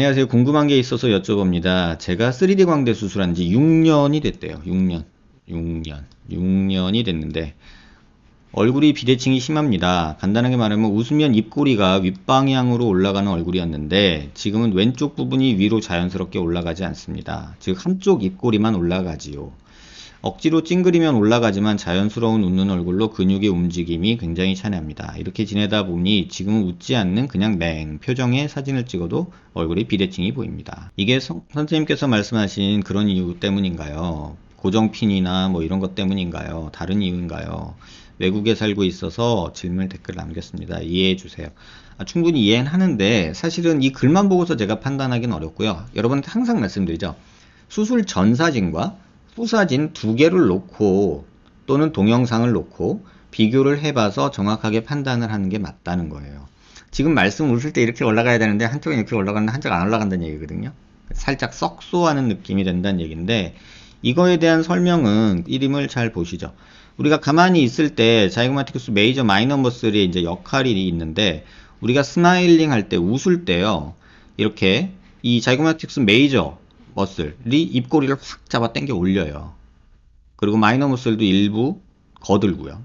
안녕하세요. 궁금한 게 있어서 여쭤봅니다. 제가 3D 광대 수술한 지 6년이 됐대요. 6년. 6년. 6년이 됐는데, 얼굴이 비대칭이 심합니다. 간단하게 말하면 웃으면 입꼬리가 윗방향으로 올라가는 얼굴이었는데, 지금은 왼쪽 부분이 위로 자연스럽게 올라가지 않습니다. 즉, 한쪽 입꼬리만 올라가지요. 억지로 찡그리면 올라가지만 자연스러운 웃는 얼굴로 근육의 움직임이 굉장히 찬해합니다. 이렇게 지내다 보니 지금은 웃지 않는 그냥 맹 표정의 사진을 찍어도 얼굴이 비대칭이 보입니다. 이게 선, 선생님께서 말씀하신 그런 이유 때문인가요? 고정핀이나 뭐 이런 것 때문인가요? 다른 이유인가요? 외국에 살고 있어서 질문 댓글 남겼습니다. 이해해 주세요. 아, 충분히 이해는 하는데 사실은 이 글만 보고서 제가 판단하기는 어렵고요. 여러분한테 항상 말씀드리죠. 수술 전 사진과 후 사진 두 개를 놓고 또는 동영상을 놓고 비교를 해봐서 정확하게 판단을 하는 게 맞다는 거예요. 지금 말씀 웃을 때 이렇게 올라가야 되는데 한쪽은 이렇게 올라가는데 한쪽 안 올라간다는 얘기거든요. 살짝 썩소하는 느낌이 된다는 얘기인데 이거에 대한 설명은 이름을 잘 보시죠. 우리가 가만히 있을 때 자이고마티쿠스 메이저 마이너 머슬의 이제 역할이 있는데 우리가 스마일링 할 때 웃을 때요. 이렇게 이 자이고마티쿠스 메이저 머슬이 입꼬리를 확 잡아 당겨 올려요. 그리고 마이너 머슬도 일부 거들고요.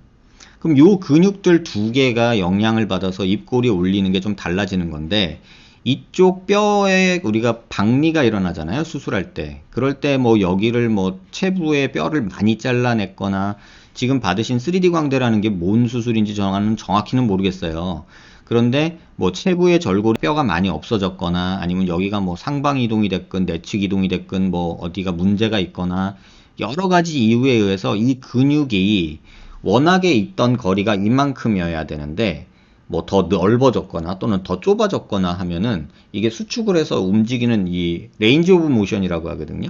그럼 요 근육들 두 개가 영향을 받아서 입꼬리 올리는 게 좀 달라지는 건데 이쪽 뼈에 우리가 박리가 일어나잖아요 수술할 때 그럴 때 뭐 여기를 뭐 체부에 뼈를 많이 잘라냈거나 지금 받으신 3D 광대라는 게 뭔 수술인지 정확히는 모르겠어요 그런데 뭐 체부의 절골 뼈가 많이 없어졌거나 아니면 여기가 뭐 상방 이동이 됐건 내측 이동이 됐건 뭐 어디가 문제가 있거나 여러 가지 이유에 의해서 이 근육이 워낙에 있던 거리가 이만큼이어야 되는데 뭐 더 넓어졌거나 또는 더 좁아졌거나 하면은 이게 수축을 해서 움직이는 이 레인지 오브 모션이라고 하거든요.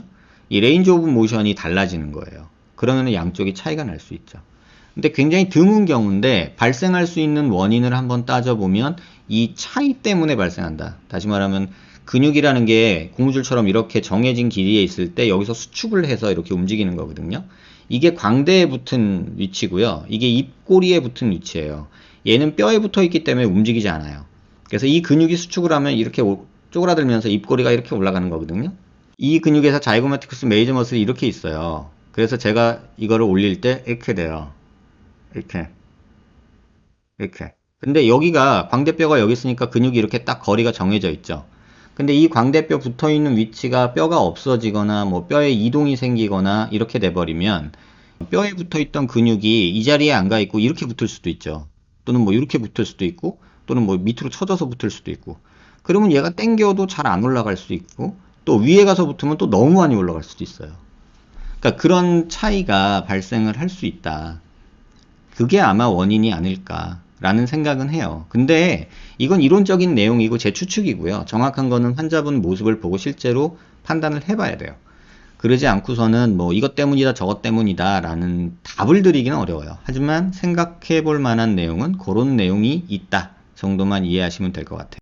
이 레인지 오브 모션이 달라지는 거예요. 그러면 양쪽이 차이가 날 수 있죠. 근데 굉장히 드문 경우인데 발생할 수 있는 원인을 한번 따져보면 이 차이 때문에 발생한다. 다시 말하면 근육이라는 게 고무줄처럼 이렇게 정해진 길이에 있을 때 여기서 수축을 해서 이렇게 움직이는 거거든요. 이게 광대에 붙은 위치고요. 이게 입꼬리에 붙은 위치예요. 얘는 뼈에 붙어 있기 때문에 움직이지 않아요. 그래서 이 근육이 수축을 하면 이렇게 오- 쪼그라들면서 입꼬리가 이렇게 올라가는 거거든요. 이 근육에서 자이고마티쿠스 메이저 머슬이 이렇게 있어요. 그래서 제가 이거를 올릴 때 이렇게 돼요. 이렇게. 이렇게. 근데 여기가 광대뼈가 여기 있으니까 근육이 이렇게 딱 거리가 정해져 있죠. 근데 이 광대뼈 붙어 있는 위치가 뼈가 없어지거나 뭐 뼈에 이동이 생기거나 이렇게 돼 버리면 뼈에 붙어 있던 근육이 이 자리에 안 가 있고 이렇게 붙을 수도 있죠. 또는 뭐 이렇게 붙을 수도 있고 또는 뭐 밑으로 쳐져서 붙을 수도 있고 그러면 얘가 당겨도 잘 안 올라갈 수도 있고 또 위에 가서 붙으면 또 너무 많이 올라갈 수도 있어요. 그러니까 그런 차이가 발생을 할 수 있다. 그게 아마 원인이 아닐까라는 생각은 해요. 근데 이건 이론적인 내용이고 제 추측이고요. 정확한 거는 환자분 모습을 보고 실제로 판단을 해봐야 돼요. 그러지 않고서는 뭐 이것 때문이다 저것 때문이다 라는 답을 드리기는 어려워요. 하지만 생각해 볼 만한 내용은 그런 내용이 있다 정도만 이해하시면 될 것 같아요.